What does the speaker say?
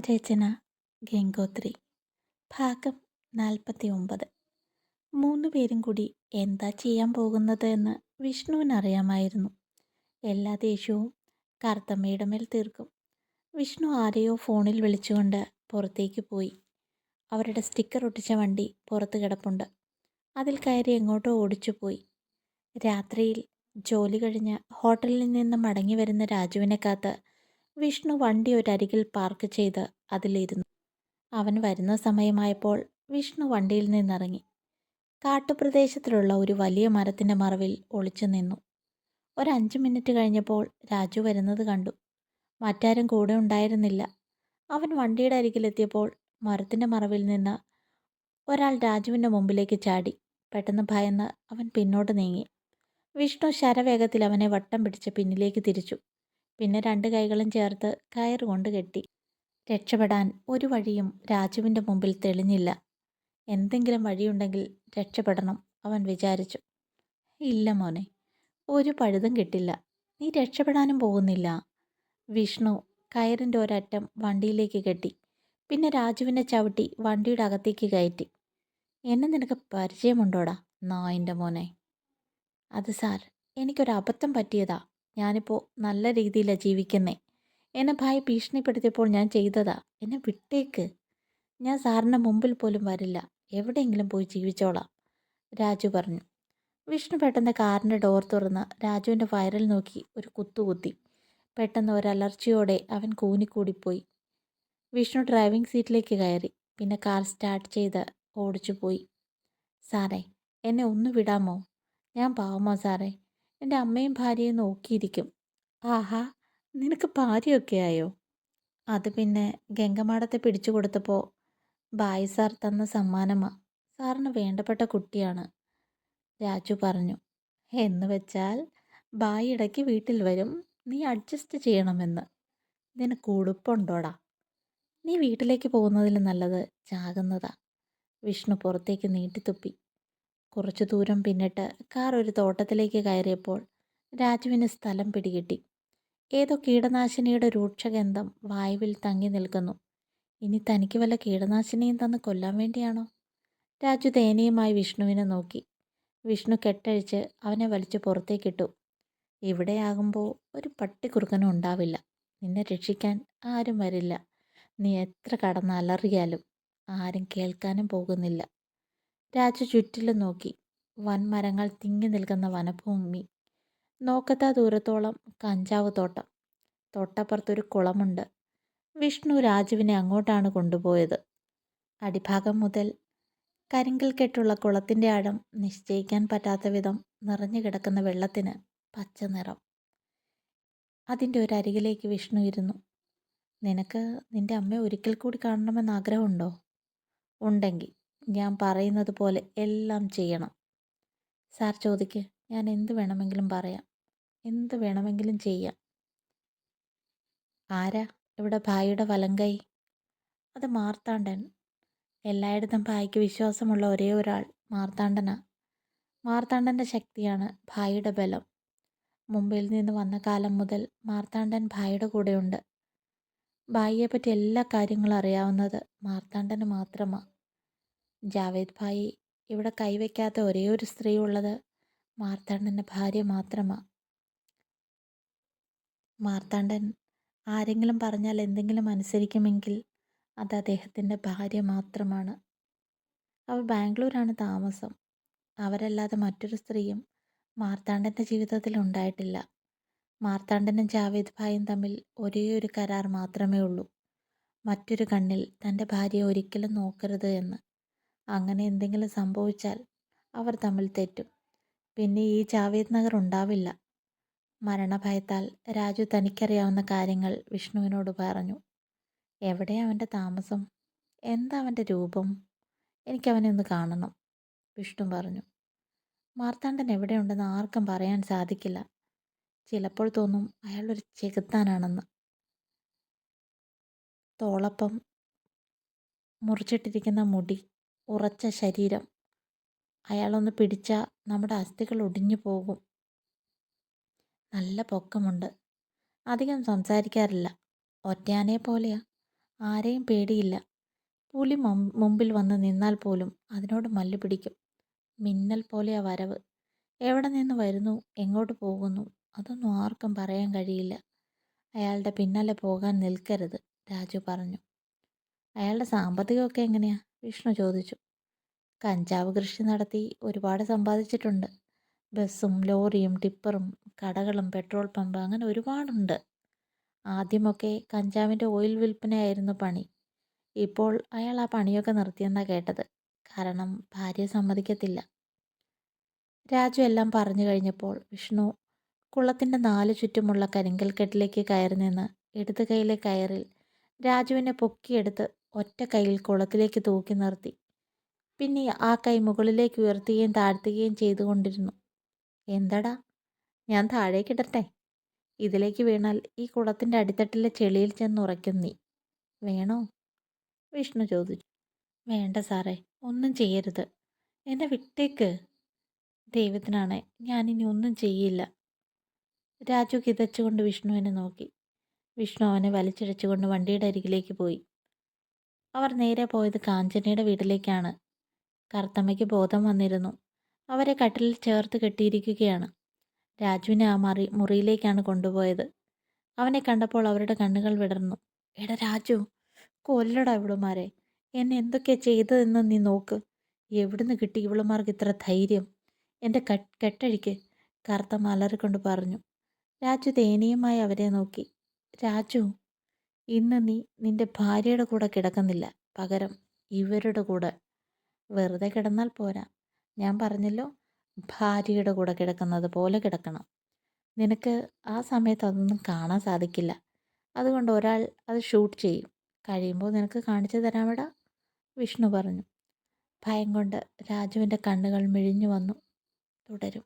രചന ഗംഗോത്രി. ഭാഗം നാൽപ്പത്തി ഒമ്പത് മൂന്ന് പേരും കൂടി എന്താ ചെയ്യാൻ പോകുന്നത് എന്ന് വിഷ്ണുവിന് അറിയാമായിരുന്നു. എല്ലാ ദേഷ്യവും കറുത്തമ്മയുടെ മേൽ തീർക്കും. വിഷ്ണു ആരെയോ ഫോണിൽ വിളിച്ചുകൊണ്ട് പുറത്തേക്ക് പോയി. അവരുടെ സ്റ്റിക്കർ ഒട്ടിച്ച വണ്ടി പുറത്ത് കിടപ്പുണ്ട്. അതിൽ കയറി എങ്ങോട്ടോ ഓടിച്ചു പോയി. രാത്രിയിൽ ജോലി കഴിഞ്ഞ് ഹോട്ടലിൽ നിന്ന് മടങ്ങി വരുന്ന രാജുവിനെ കാത്ത് വിഷ്ണു വണ്ടി ഒരരികിൽ പാർക്ക് ചെയ്ത് അതിലിരുന്നു. അവൻ വരുന്ന സമയമായപ്പോൾ വിഷ്ണു വണ്ടിയിൽ നിന്നിറങ്ങി. കാട്ടുപ്രദേശത്തിലുള്ള ഒരു വലിയ മരത്തിന്റെ മറവിൽ ഒളിച്ചു നിന്നു. ഒരഞ്ച് മിനിറ്റ് കഴിഞ്ഞപ്പോൾ രാജു വരുന്നത് കണ്ടു. മറ്റാരും കൂടെ ഉണ്ടായിരുന്നില്ല. അവൻ വണ്ടിയുടെ അരികിലെത്തിയപ്പോൾ മരത്തിന്റെ മറവിൽ നിന്ന് ഒരാൾ രാജുവിന്റെ മുമ്പിലേക്ക് ചാടി. പെട്ടെന്ന് ഭയന്ന് അവൻ പിന്നോട്ട് നീങ്ങി. വിഷ്ണു ശരവേഗത്തിൽ അവനെ വട്ടം പിടിച്ച് പിന്നിലേക്ക് തിരിച്ചു. പിന്നെ രണ്ട് കൈകളും ചേർത്ത് കയറുകൊണ്ട് കെട്ടി. രക്ഷപ്പെടാൻ ഒരു വഴിയും രാജുവിന്റെ മുമ്പിൽ തെളിഞ്ഞില്ല. എന്തെങ്കിലും വഴിയുണ്ടെങ്കിൽ രക്ഷപ്പെടണം അവൻ വിചാരിച്ചു. ഇല്ല മോനെ ഒരു പഴുതും കിട്ടില്ല. നീ രക്ഷപ്പെടാനും പോകുന്നില്ല. വിഷ്ണു കയറിന്റെ ഒരറ്റം വണ്ടിയിലേക്ക് കെട്ടി. പിന്നെ രാജുവിനെ ചവിട്ടി വണ്ടിയുടെ അകത്തേക്ക് കയറ്റി. എന്നെ നിനക്ക് പരിചയമുണ്ടോടാ നായിന്റെ മോനെ? അത് സാർ എനിക്കൊരബദ്ധം പറ്റിയതാ. ഞാനിപ്പോൾ നല്ല രീതിയിലാണ് ജീവിക്കുന്നേ. എന്നെ ഭായി ഭീഷണിപ്പെടുത്തിയപ്പോൾ ഞാൻ ചെയ്തതാ. എന്നെ വിട്ടേക്ക്. ഞാൻ സാറിന്റെ മുമ്പിൽ പോലും വരില്ല. എവിടെയെങ്കിലും പോയി ജീവിച്ചോളാം. രാജു പറഞ്ഞു. വിഷ്ണു പെട്ടെന്ന് കാറിന്റെ ഡോർ തുറന്ന് രാജുവിന്റെ വയറിൽ നോക്കി ഒരു കുത്തുകുത്തി. പെട്ടെന്ന് ഒരലർച്ചയോടെ അവൻ കൂനിക്കൂടിപ്പോയി. വിഷ്ണു ഡ്രൈവിംഗ് സീറ്റിലേക്ക് കയറി. പിന്നെ കാർ സ്റ്റാർട്ട് ചെയ്ത് ഓടിച്ചു പോയി സാറേ എന്നെ ഒന്ന് വിടാമോ? ഞാൻ പാവമോ സാറേ. എന്റെ അമ്മയും ഭാര്യയും നോക്കിയിരിക്കും. ആഹാ നിനക്ക് ഭാര്യയൊക്കെ ആയോ? അത് പിന്നെ ഗംഗമാടത്തെ പിടിച്ചു കൊടുത്തപ്പോൾ ബായ് സാർ തന്ന സമ്മാനമാ. സാറിന് വേണ്ടപ്പെട്ട കുട്ടിയാണ്. രാജു പറഞ്ഞു. എന്ന് വെച്ചാൽ ബായ് ഇടയ്ക്ക് വീട്ടിൽ വരും. നീ അഡ്ജസ്റ്റ് ചെയ്യണമെന്ന്. നിനക്ക് ഉടുപ്പുണ്ടോടാ? നീ വീട്ടിലേക്ക് പോകുന്നതിൽ നല്ലത് ചാകുന്നതാ. വിഷ്ണു പുറത്തേക്ക് നീട്ടിത്തുപ്പി. കുറച്ചു ദൂരം പിന്നിട്ട് കാർ ഒരു തോട്ടത്തിലേക്ക് കയറിയപ്പോൾ രാജുവിന് സ്ഥലം പിടികിട്ടി. ഏതോ കീടനാശിനിയുടെ രൂക്ഷഗന്ധം വായുവിൽ തങ്ങി നിൽക്കുന്നു. ഇനി തനിക്ക് വല്ല കീടനാശിനിയും തന്ന് കൊല്ലാൻ വേണ്ടിയാണോ? രാജു ദയനീയമായി വിഷ്ണുവിനെ നോക്കി. വിഷ്ണു കെട്ടഴിച്ച് അവനെ വലിച്ചു പുറത്തേക്കിട്ടു. ഇവിടെയാകുമ്പോൾ ഒരു പട്ടിക്കുറുക്കനും ഉണ്ടാവില്ല. നിന്നെ രക്ഷിക്കാൻ ആരും വരില്ല. നീ എത്ര കടന്ന് അലറിയാലും ആരും കേൾക്കാനും പോകുന്നില്ല. രാജു ചുറ്റിലും നോക്കി. വൻമരങ്ങൾ തിങ്ങി നിൽക്കുന്ന വനഭൂമി. നോക്കത്ത ദൂരത്തോളം കഞ്ചാവ് തോട്ടം. തൊട്ടപ്പുറത്തൊരു കുളമുണ്ട്. വിഷ്ണു രാജുവിനെ അങ്ങോട്ടാണ് കൊണ്ടുപോയത്. അടിഭാഗം മുതൽ കരിങ്കൽ കെട്ടുള്ള കുളത്തിന്റെ ആഴം നിശ്ചയിക്കാൻ പറ്റാത്ത വിധം നിറഞ്ഞു കിടക്കുന്ന വെള്ളത്തിന് പച്ച നിറം. അതിന്റെ ഒരു അരികിലേക്ക് വിഷ്ണു ഇരുന്നു. നിനക്ക് നിന്റെ അമ്മയെ ഒരിക്കൽ കൂടി കാണണമെന്ന് ആഗ്രഹമുണ്ടോ? ഉണ്ടെങ്കിൽ. ഞാൻ പറയുന്നത് പോലെ എല്ലാം ചെയ്യണം. സാർ ചോദിക്ക് ഞാൻ എന്ത് വേണമെങ്കിലും പറയാം. എന്ത് വേണമെങ്കിലും ചെയ്യാം. ആരാ? ഇവിടെ ഭായിയുടെ വലങ്കൈ അത് മാർത്താണ്ഡൻ. എല്ലായിടത്തും ഭായിക്ക് വിശ്വാസമുള്ള ഒരേ ഒരാൾ മാർത്താണ്ഡനാ. മാർത്താണ്ഡന്റെ ശക്തിയാണ് ഭായിയുടെ ബലം. മുംബൈയിൽ നിന്ന് വന്ന കാലം മുതൽ മാർത്താണ്ഡൻ ഭായിയുടെ കൂടെയുണ്ട്. ഭായിയെപ്പറ്റി എല്ലാ കാര്യങ്ങളും അറിയാവുന്നത് മാർത്താണ്ഡന് മാത്രമാണ് ജാവേദ് ഭായി ഇവിടെ കൈവയ്ക്കാത്ത ഒരേ ഒരു സ്ത്രീ ഉള്ളത് മാർത്താണ്ഡന്റെ ഭാര്യ മാത്രമാണ് മാർത്താണ്ഡൻ ആരെങ്കിലും പറഞ്ഞാൽ എന്തെങ്കിലും അനുസരിക്കുമെങ്കിൽ അത് അദ്ദേഹത്തിന്റെ ഭാര്യ മാത്രമാണ്. അവർ ബാംഗ്ലൂരാണ് താമസം. അവരല്ലാതെ മറ്റൊരു സ്ത്രീയും മാർത്താണ്ഡന്റെ ജീവിതത്തിൽ ഉണ്ടായിട്ടില്ല. മാർത്താണ്ഡനും ജാവേദ് ഭായും തമ്മിൽ ഒരേ ഒരു കരാർ മാത്രമേ ഉള്ളൂ. മറ്റൊരു കണ്ണിൽ തന്റെ ഭാര്യയെ ഒരിക്കലും നോക്കരുത് എന്ന്. അങ്ങനെ എന്തെങ്കിലും സംഭവിച്ചാൽ അവർ തമ്മിൽ തെറ്റും. പിന്നെ ഈ ജാവേദ് നഗർ ഉണ്ടാവില്ല. മരണഭയത്താൽ രാജു തനിക്കറിയാവുന്ന കാര്യങ്ങൾ വിഷ്ണുവിനോട് പറഞ്ഞു. എവിടെ അവന്റെ താമസം? എന്താ അവന്റെ രൂപം? എനിക്കവനെ ഒന്ന് കാണണം വിഷ്ണു പറഞ്ഞു. മാർത്താണ്ഡൻ എവിടെയുണ്ടെന്ന് ആർക്കും പറയാൻ സാധിക്കില്ല. ചിലപ്പോൾ തോന്നും അയാളൊരു ചെകുത്താനാണെന്ന്. തോളപ്പം മുറിച്ചിട്ടിരിക്കുന്ന മുടി ഉറച്ച ശരീരം. അയാളൊന്ന് പിടിച്ചാൽ നമ്മുടെ അസ്ഥികൾ ഒടിഞ്ഞു പോകും. നല്ല പൊക്കമുണ്ട്. അധികം സംസാരിക്കാറില്ല. ഒറ്റയാനെ പോലെയാ. ആരെയും പേടിയില്ല. പുലി മുമ്പിൽ വന്ന് നിന്നാൽ പോലും അതിനോട് മല്ല് പിടിക്കും. മിന്നൽ പോലെയാ വരവ്. എവിടെ നിന്ന് വരുന്നു? എങ്ങോട്ട് പോകുന്നു? അതൊന്നും ആർക്കും പറയാൻ കഴിയില്ല. അയാളുടെ പിന്നാലെ പോകാൻ നിൽക്കരുത് രാജു പറഞ്ഞു. അയാളുടെ സാമ്പത്തികമൊക്കെ എങ്ങനെയാ? വിഷ്ണു ചോദിച്ചു. കഞ്ചാവ് കൃഷി നടത്തി ഒരുപാട് സമ്പാദിച്ചിട്ടുണ്ട്. ബസ്സും ലോറിയും ടിപ്പറും കടകളും പെട്രോൾ പമ്പ് അങ്ങനെ ഒരുപാടുണ്ട്. ആദ്യമൊക്കെ കഞ്ചാവിന്റെ ഓയിൽ വിൽപ്പനയായിരുന്നു പണി. ഇപ്പോൾ അയാൾ ആ പണിയൊക്കെ നിർത്തിയെന്നാണ് കേട്ടത്. കാരണം ഭാര്യ സമ്മതിക്കത്തില്ല. രാജു എല്ലാം പറഞ്ഞു കഴിഞ്ഞപ്പോൾ വിഷ്ണു കുളത്തിന്റെ നാല് ചുറ്റുമുള്ള കരിങ്കൽ കെട്ടിലേക്ക് കയറി നിന്ന് ഇടത് കൈയിലെ കയറിൽ രാജുവിനെ പൊക്കിയെടുത്ത് ഒറ്റ കൈയിൽ കുളത്തിലേക്ക് തൂക്കി നിർത്തി. പിന്നെ ആ കൈ മുകളിലേക്ക് ഉയർത്തുകയും താഴ്ത്തുകയും ചെയ്തുകൊണ്ടിരുന്നു. എന്തടാ? ഞാൻ താഴേക്കിടട്ടെ ഇതിലേക്ക് വീണാൽ ഈ കുളത്തിന്റെ അടിത്തട്ടിലെ ചെളിയിൽ ചെന്ന് ഉറയ്ക്കും നീ. വേണോ? വിഷ്ണു ചോദിച്ചു. വേണ്ട സാറേ ഒന്നും ചെയ്യരുത്. എന്നെ വിട്ടേക്ക്. ദൈവത്തിനാണ് ഞാനിനി ഒന്നും ചെയ്യില്ല. രാജു കിതച്ചുകൊണ്ട് വിഷ്ണുവിനെ നോക്കി. വിഷ്ണു അവനെ വലിച്ചിഴച്ചുകൊണ്ട് വണ്ടിയുടെ അരികിലേക്ക് പോയി. അവർ നേരെ പോയത് കാഞ്ചനയുടെ വീട്ടിലേക്കാണ്. കറുത്തമ്മയ്ക്ക് ബോധം വന്നിരുന്നു. അവരെ കട്ടിലിൽ ചേർത്ത് കെട്ടിയിരിക്കുകയാണ്. രാജുവിനെ ആ മറി മുറിയിലേക്കാണ് കൊണ്ടുപോയത്. അവനെ കണ്ടപ്പോൾ അവരുടെ കണ്ണുകൾ വിടർന്നു. എടാ രാജു കൊല്ലടാ ഇവളുമാരെ. എന്നെ എന്തൊക്കെയാ ചെയ്തതെന്ന് നീ നോക്ക്. എവിടുന്ന് കിട്ടി ഇവളുമാർക്ക് ഇത്ര ധൈര്യം? എന്റെ കട്ട് കെട്ടഴിക്ക് കറുത്ത മലറിക്കൊണ്ട് പറഞ്ഞു. രാജു ദയനീയമായി അവരെ നോക്കി. രാജു ഇന്ന് നീ നിന്റെ ഭാര്യയുടെ കൂടെ കിടക്കുന്നില്ല. പകരം ഇവരുടെ കൂടെ. വെറുതെ കിടന്നാൽ പോരാ. ഞാൻ പറഞ്ഞല്ലോ ഭാര്യയുടെ കൂടെ കിടക്കുന്നത് പോലെ കിടക്കണം. നിനക്ക് ആ സമയത്ത് അതൊന്നും കാണാൻ സാധിക്കില്ല. അതുകൊണ്ട് ഒരാൾ അത് ഷൂട്ട് ചെയ്യും. കഴിയുമ്പോൾ നിനക്ക് കാണിച്ചു തരാമെടാ വിഷ്ണു പറഞ്ഞു. ഭയം കൊണ്ട് രാജുവിന്റെ കണ്ണുകൾ മിഴിഞ്ഞു വന്നു. തുടരും.